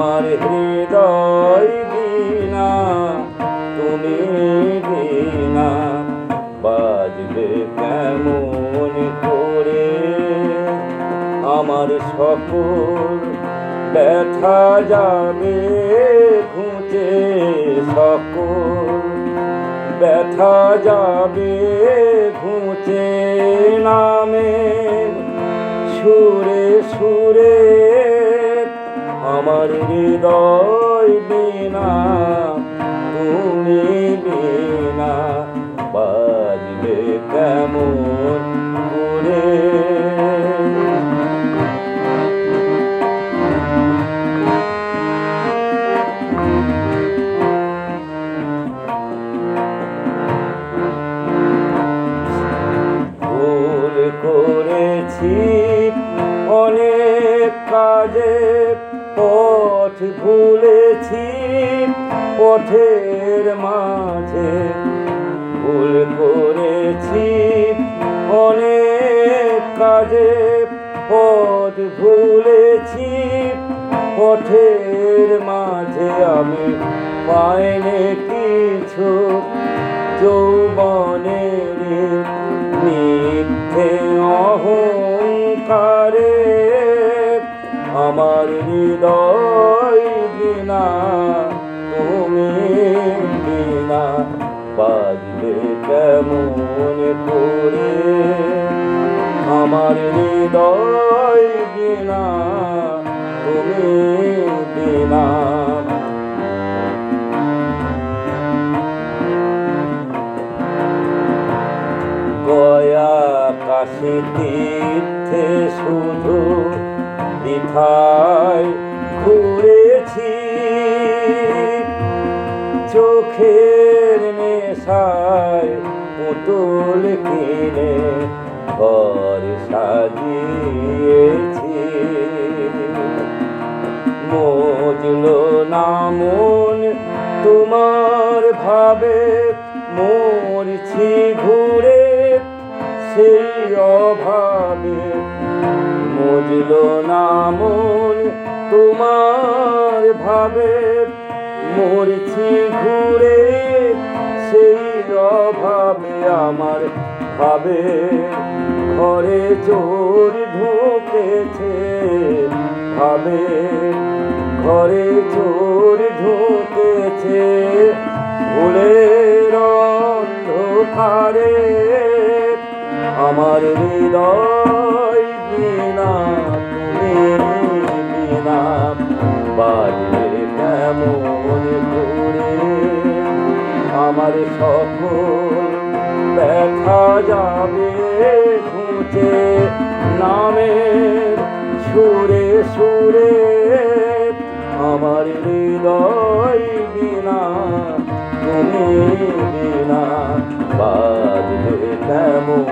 আমার হৃদয় দিনা তুমি বিনা বাজবে কেমন করে? আমার সকল ব্যথা যাবে ঘুচে, সকল ব্যথা যাবে ঘুচে নামের সুরে সুরে আমার হৃদয় বিনা তুমি বিনা বাজবে কেমন করে? করেছি পথ ভুলেছি, পথের মাঝে ভুল করেছি। অনেক কাজে পথ ভুলেছি, পথের মাঝে আমি পাইনি কিছু। যৌবনের মিথ্যে অহংকারে আমার হৃদয় বিনা তুমি বিনা বাজবে কেমন করে? আমার হৃদয় বিনা, তুমি বিনা। গয়া কাশি তীর্থে শুধু বৃথায় ঘুরেছি। চোখের নেশায় পুতুল কিনে ঘর সাজিয়েছি। মজলো নামন তোমার ভাবে, মরছি ঘুরে সেই অভাবে। মজলো তোমার ভাবে মরছি ঘুরে, সেই অভাবে আমার ভাবে ঘরে চোর ঢুকেছে। ভাবে ঘরে চোর ঢুকেছে। ভুলের অন্ধকারে আমার হৃদয় বিনা আমার সকল দেখা যাবে খুঁজে নামে সুরে সুরে। আমার হৃদয় বিনা, তুমি বিনা, বাজবে তেমন